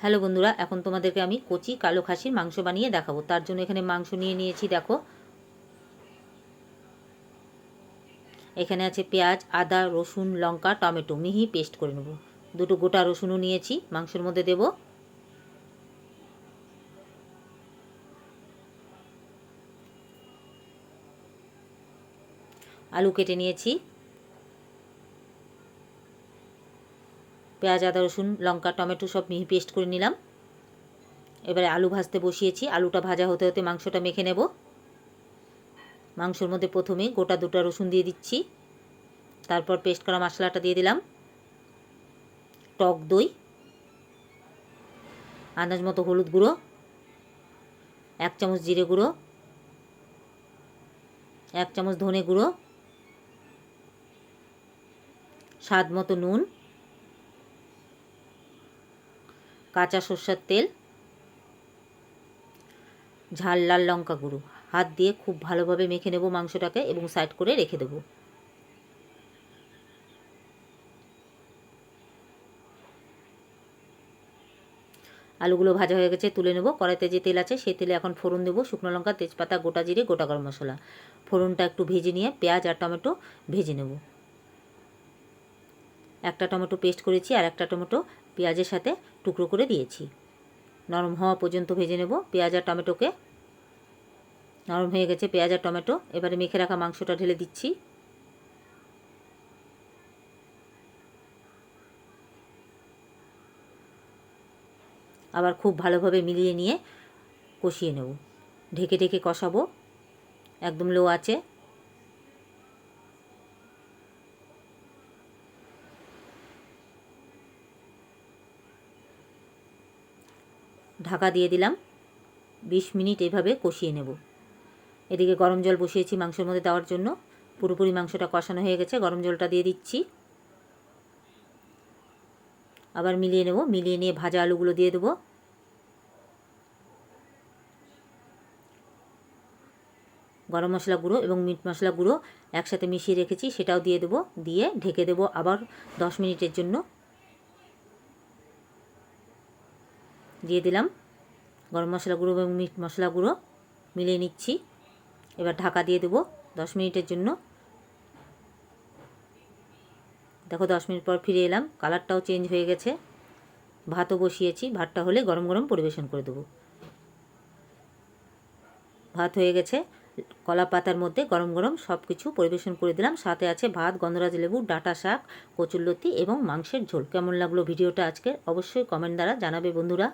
Hello বন্ধুরা, এখন তোমাদেরকে আমি কচি কালো খাসির মাংস বানিয়ে দেখাবো। তার জন্য এখানে মাংস নিয়ে নিয়েছি, দেখো। এখানে আছে পেঁয়াজ, আদা, রসুন, লঙ্কা, টমেটো। মিহি পেস্ট করে নেব। দুটো গোটা রসুনও নিয়েছি, মাংসের মধ্যে দেব। আলু কেটে নিয়েছি। পেঁয়াজ, আদা, রসুন, লঙ্কা, টমেটো সব মিহি পেস্ট করে নিলাম। এবারে আলু ভাজতে বসিয়েছি। আলুটা ভাজা হতে হতে মাংসটা মেখে নেব। মাংসর মধ্যে প্রথমে গোটা দুটা রসুন দিয়ে দিচ্ছি। তারপর পেস্ট করা মশলাটা দিয়ে দিলাম। টক দই আন্দাজ মতো হলুদ গুঁড়ো, এক চামচ জিরে গুঁড়ো, এক চামচ ধনে গুঁড়ো, স্বাদ মতো নুন কাঁচা সর্ষের তেল, ঝাল লাল লঙ্কা গুঁড়ো। হাত দিয়ে খুব ভালোভাবে মেখে নেব মাংসটাকে এবং সাইড করে রেখে দেব। আলুগুলো ভাজা হয়ে গেছে, তুলে নেব। কড়াইতে যে তেল আছে, সেই তেলে এখন ফোড়ন দেবো। শুকনো লঙ্কা, তেজপাতা, গোটা জিরে, গোটা গরম মশলা। ফোড়নটা একটু ভেজে নিয়ে পেঁয়াজ আর টমেটো ভেজে নেব। একটা টমেটো পেস্ট করেছি আর একটা টমেটো পেঁয়াজের সাথে টুকরো করে দিয়েছি। নরম হওয়া পর্যন্ত ভেজে নেব পেঁয়াজ আর টমেটোকে। নরম হয়ে গেছে পেঁয়াজ আর টমেটো। এবারে মেখে রাখা মাংসটা ঢেলে দিচ্ছি। আবার খুব ভালোভাবে মিলিয়ে নিয়ে কষিয়ে নেব। ঢেকে ঢেকে কষাবো। একদম লো আছে ঢাকা দিয়ে দিলাম। বিশ মিনিট এভাবে কষিয়ে নেব। এদিকে গরম জল বসিয়েছি মাংসের মধ্যে দেওয়ার জন্য। পুরোপুরি মাংসটা কষানো হয়ে গেছে, গরম জলটা দিয়ে দিচ্ছি। আবার মিলিয়ে নেব, মিলিয়ে নিয়ে ভাজা আলুগুলো দিয়ে দেবো। গরম মশলা গুঁড়ো এবং মিট মশলা গুঁড়ো একসাথে মিশিয়ে রেখেছি, সেটাও দিয়ে দেবো। দিয়ে ঢেকে দেবো আবার দশ মিনিটের জন্য। দিয়ে দিলাম। গরম মশলা গুঁড়ো এবং মিট মশলা গুঁড়ো মিলিয়ে নিচ্ছি। এবার ঢাকা দিয়ে দেবো দশ মিনিটের জন্য। দেখো দশ মিনিট পর ফিরে এলাম। কালারটাও চেঞ্জ হয়ে গেছে। ভাতও বসিয়েছি। ভাতটা হলে গরম গরম পরিবেশন করে দেবো। ভাত হয়ে গেছে। কলা পাতার মধ্যে গরম গরম সব কিছু পরিবেশন করে দিলাম। সাথে আছে ভাত, গন্ধরাজ লেবু, ডাটা শাক, কচুরলতি এবং মাংসের ঝোল। কেমন লাগল ভিডিওটা আজকে? অবশ্যই কমেন্ট দ্বারা জানাবে বন্ধুরা।